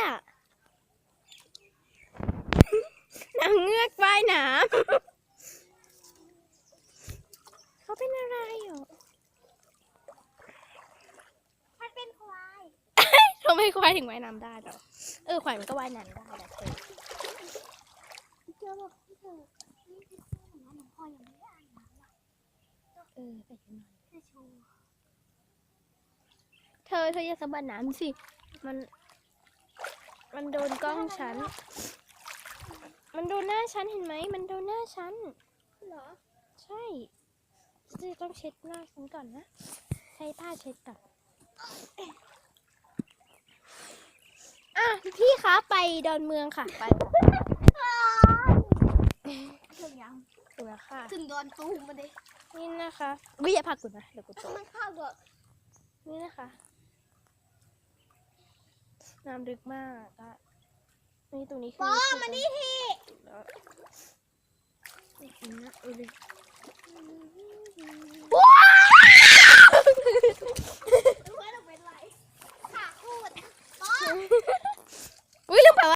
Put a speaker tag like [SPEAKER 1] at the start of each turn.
[SPEAKER 1] อะนางเงือกว่ายน้ำเขาเป็นอะไรอะ
[SPEAKER 2] มันเป็นควาย
[SPEAKER 1] ทำไมควายถึงว่ายน้ำได้เหรอเออควายมันก็ว่ายน้ำได้นะเธอ
[SPEAKER 2] เจอบอกพี่เธอนี่คือเหมือนหลวงพ่อยังไม่ได้อ่านนะ
[SPEAKER 1] เออไปกันหน่อย
[SPEAKER 2] จะโชว์
[SPEAKER 1] เธอเธออย่าสะบัดน้ำสิ มัน มันโดนกล้องฉัน มันโดนหน้าฉันเห็นไหม มันโดนหน้าฉัน
[SPEAKER 2] เหรอ
[SPEAKER 1] ใช่จะต้องเช็ดหน้าฉันก่อนนะ ใช้ผ้าเช็ดก่อนอะพี่คะไปดอนเมืองค่ะ ไป
[SPEAKER 2] ถึงยัง
[SPEAKER 1] ถึงแล้วค่ะ
[SPEAKER 2] ถึงโดนตูมมาดิ
[SPEAKER 1] นี่นะคะวิอย่าพักกูนะ เดี๋ยวกูตก
[SPEAKER 2] มันเข้าด้วย
[SPEAKER 1] นี่นะคะ น้ำลึกมากอะนี่ตรงนี้คือ
[SPEAKER 2] ปอมาดิที
[SPEAKER 1] แล้วนี่นะเออเลย